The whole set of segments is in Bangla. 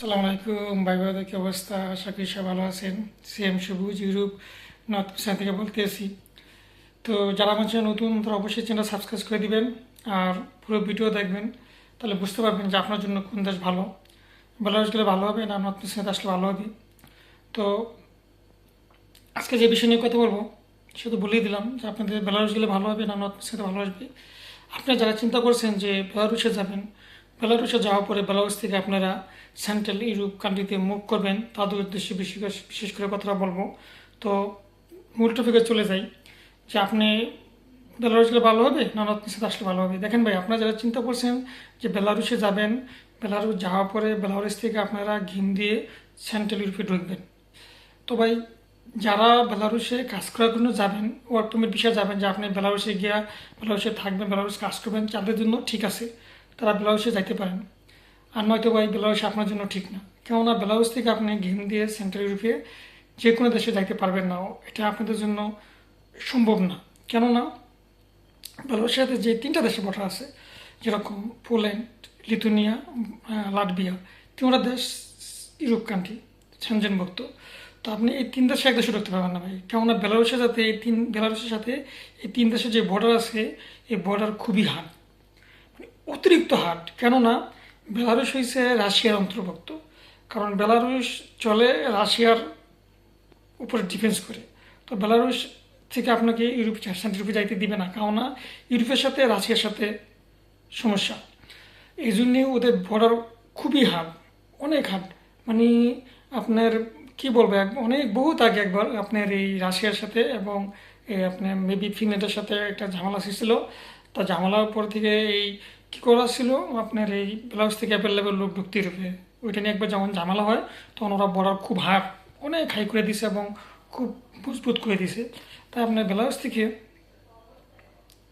সালাম আলাইকুম, ভাই ভাইদের কি অবস্থা? আশা করি সব ভালো আছেন। সিএম সবুজ ইউরোপ নর্থ পেশা থেকে বলতেছি। তো যারা আমার নতুন, তারা অবশ্যই চ্যানেল সাবস্ক্রাইব করে দিবেন আর পুরো ভিডিও দেখবেন। তাহলে বুঝতে পারবেন যে আপনার জন্য কোন দেশ ভালো। বেলারুস গেলে ভালো হবে না নর্থ পেশাতে আসলে ভালো হবে। তো আজকে যে বিষয় নিয়ে কথা বলব সেটা বলেই দিলাম যে আপনাদের বেলারুস গেলে ভালো হবে না নর্থ পেশাতে ভালো আসবে। আপনারা যারা চিন্তা করছেন যে বেলারুসে যাবেন বেলারুসে যাওয়ার পরে বেলারুস থেকে আপনারা সেন্ট্রাল ইউরোপ কান্ট্রিতে মুভ করবেন। তাদের উদ্দেশ্যে বেশি করে- বিশেষ করে কথাটা বলব। তো মূল টপিকে চলে যাই। যে আপনি বেলারুস গেলে ভালো হবে না নর্থ সাথে আসলে ভালো হবে? দেখেন ভাই, আপনারা যারা চিন্তা করছেন যে বেলারুসে যাবেন বেলারুস যাওয়ার পরে বেলারুস থেকে আপনারা ঘিম দিয়ে সেন্ট্রাল ইউরোপে ঢুকবেন। তো ভাই, যারা বেলারুসে কাজ করার জন্য যাবেন ওয়ার্ক পারমিট বিষয়ে যাবেন যে আপনি বেলারুসে গিয়া বেলারুসে থাকবেন বেলারুস কাজ করবেন, তাদের জন্য ঠিক আছে। তারা বেলারুসে যাইতে পারেন। আর নয়তো ভাই বেলারুস আপনার জন্য ঠিক না। কেননা বেলারুস থেকে আপনি ঘিম দিয়ে সেন্ট্রাল ইউরোপে যে কোনো দেশে যাইতে পারবেন না। এটা আপনাদের জন্য সম্ভব না। কেননা বেলারুসের সাথে যে তিনটা দেশে বর্ডার আছে, যেরকম পোল্যান্ড, লিথুনিয়া লাটভিয়া, তিনটা দেশ ইউরোপ কান্ট্রি সেনজেনভুক্ত। তো আপনি এই তিন দেশে এক দেশে ঢুকতে পারবেন না ভাই। কেননা বেলারুসের সাথে এই তিন বেলারুসের সাথে এই তিন দেশের যে বর্ডার আছে, এই বর্ডার খুবই হার্ড অতিরিক্ত হার্ড কেননা বেলারুস হয়েছে রাশিয়ার অন্তর্ভুক্ত। কারণ বেলারুস চলে রাশিয়ার উপরে ডিফেন্স করে। তো বেলারুস থেকে আপনাকে ইউরোপ সেন্ট্রাল ইউরোপে যাইতে দিবে না, কেননা ইউরোপের সাথে রাশিয়ার সাথে সমস্যা। এই জন্যে ওদের বর্ডার খুবই হার্ড অনেক হার্ড মানে আপনার কি বলব অনেক বহুত আগে একবার আপনার এই রাশিয়ার সাথে এবং আপনার মেবি ফিনল্যান্ডের সাথে একটা ঝামেলা ছিল তা ঝামেলার পর থেকে এই কি করা ছিল? আপনার এই ব্লাউজ থেকে অ্যাভেলেবেল লোক ঢুকতে রূপে ওইটা নিয়ে একবার যেমন ঝামেলা হয়, তখন ওরা বর্ডার খুব হার্ড অনেক হাই করে দিছে এবং খুব মজবুত করে দিছে। তাই আপনার ব্লাউজ থেকে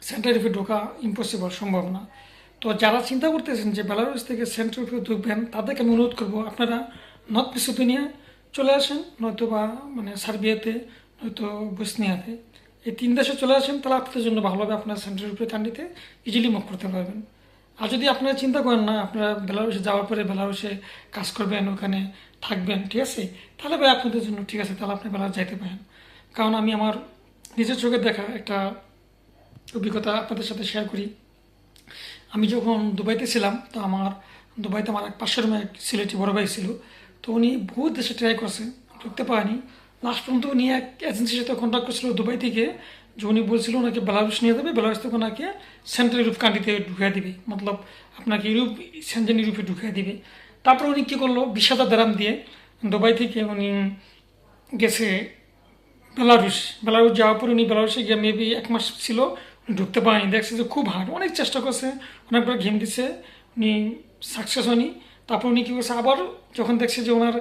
সেন্ট্রাল ইউরোপে ঢোকা ইম্পসিবল সম্ভব না। তো যারা চিন্তা করতেছেন যে বেলারুস থেকে সেন্ট্রাল ইউরোপে ঢুকবেন, তাদেরকে আমি অনুরোধ করব, আপনারা নর্থ মেসিডোনিয়া চলে আসেন নয়তো বা মানে সার্বিয়াতে, নয়তো বসনিয়াতে। এই তিন দেশে চলে আসেন, তাহলে আপনাদের জন্য ভালো হবে আপনারা সেন্ট্রাল ইউরোপের কান্ট্রিতে ইজিলি মুভ করতে পারবেন। আর যদি আপনারা চিন্তা করেন না, আপনারা বেলারুসে যাওয়ার পরে বেলারুসে কাজ করবেন, ওখানে থাকবেন, ঠিক আছে? তাহলে ভাই আপনাদের জন্য ঠিক আছে, তাহলে আপনি বেলারুস যাইতে পারেন। কারণ আমি আমার নিজের চোখে দেখা একটা অভিজ্ঞতা আপনাদের সাথে শেয়ার করি। আমি যখন দুবাইতে ছিলাম, তো আমার, দুবাইতে আমার এক পাশের রুমে এক সিলেটি বড় ভাই ছিল, তো উনি বহুত দেশে ট্রাই করছে, ঢুকতে পারেনি। লাস্ট পর্যন্ত উনি এক এজেন্সির সাথে কন্ট্যাক্ট করছিল দুবাই থেকে। যে উনি বলছিল ওনাকে বেলারুস নিয়ে যাবে বেলারুস থেকে ওনাকে সেন্ট্রাল ইউরোপ কান্ট্রিতে ঢুকিয়ে দিবে। মতলব আপনাকে ইউরোপ সেন্ট্রাল ইউরোপে ঢুকিয়ে দিবে। তারপর উনি কী করল? বিশ হাজার দারাম দিয়ে দুবাই থেকে উনি গেছে বেলারুস বেলারুস যাওয়ার পর উনি বেলারুসে গিয়ে মেবি এক মাস ছিল ঢুকতে পারেনি। দেখছে যে খুব হার্ড অনেক চেষ্টা করছে অনেকবার ঘেম দিছে, উনি সাকসেস হয়নি। তারপর উনি কী করছে? আবার যখন দেখছে যে ওনার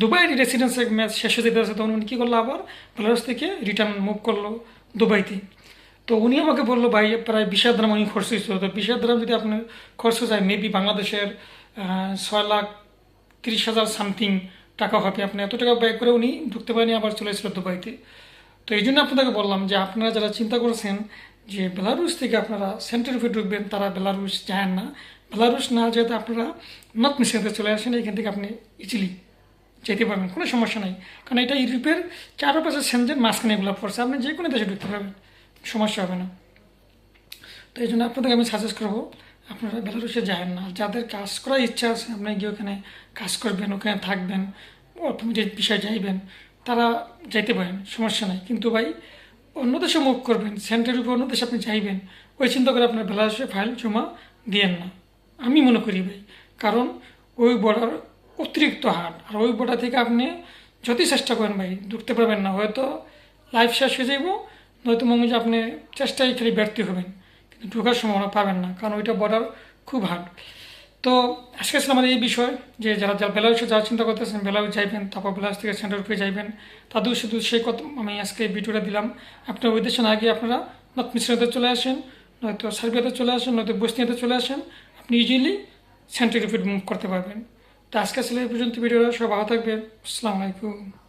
দুবাই রেসিডেন্সের ম্যাচ শেষ হয়ে যেতে আছে, তখন উনি কী করল আবার বেলারুস থেকে রিটার্ন মুভ করল। দুবাইতে। তো উনি আমাকে বলল, ভাই, প্রায় বিশ হাজার উনি খরচ হয়েছিল তো বিশ হাজার যদি আপনার খরচ যায় মেবি বাংলাদেশের ছয় লাখ তিরিশ হাজার সামথিং টাকা হবে। আপনি এত টাকা ব্যয় করে উনি ঢুকতে পারেনি আবার চলে এসেছিল দুবাইতে। তো এই জন্য আপনাদেরকে বললাম যে, আপনারা যারা চিন্তা করেছেন যে বেলারুস থেকে আপনারা সেন্ট্রাল ইউরোপে ঢুকবেন, তারা বেলারুস যায় না। বেলারুস না যেহেতু আপনারা নর্থ মিশিয়াতে চলে আসেন, এখান থেকে আপনি ইজিলি যেতে পারবেন কোনো সমস্যা নাই। কারণ এটা ইউরোপের চারপাশে সেন্টের মাঝখানে এগুলো পড়ছে, আপনি যে কোনো দেশে ঢুকতে পারবেন, সমস্যা হবে না। তো এই জন্য আপনাদেরকে আমি সাজেস্ট করব, আপনারা বেলারুসে যাবেন না। যাদের কাজ করার ইচ্ছা আছে, আপনি গিয়ে ওখানে কাজ করবেন, ওখানে থাকবেন অটোমেটিক বিষয় যাইবেন, তারা যাইতে পারেন, সমস্যা নাই। কিন্তু ভাই, অন্য দেশে মুভ করবেন সেন্টারের উপর অন্য দেশে আপনি চাইবেন ওই চিন্তা করে আপনার বেলারুসে ফাইল জমা দিয়েন না। আমি মনে করি ভাই, কারণ ওই বর্ডার অতিরিক্ত হার্ড আর ওই বর্ডার থেকে আপনি যতই চেষ্টা করেন ভাই ঢুকতে পারবেন না। হয়তো লাইফ শেষ হয়ে যাইব, নয়তো মনে হয় আপনি চেষ্টায় খালি ব্যর্থ হবেন, কিন্তু ঢোকার সম্ভাবনা পাবেন না, কারণ ওইটা বর্ডার খুব হার্ড তো আজকে ছিল আমাদের এই বিষয় যে যারা যারা বেলারুসে যাওয়ার চিন্তা করতেছেন বেলারুস যাইবেন, তারপর বেলারুস থেকে সেন্টার রূপে যাইবেন, তাদের শুধু সেই কথা আমি আজকে ভিডিওটা দিলাম। আপনার ওই দেশে না গিয়ে আপনারা নর্থ মিশ্রিতে চলে আসেন, নয়তো সার্বিয়াতে চলে আসেন, নয়তো বসনিয়াতে চলে আসেন, আপনি ইজিলি সেন্টার রূপে মুভ করতে পারবেন। তো আজকে ছিল এই পর্যন্ত ভিডিওটা সব ভালো থাকবেন। আসসালামু আলাইকুম।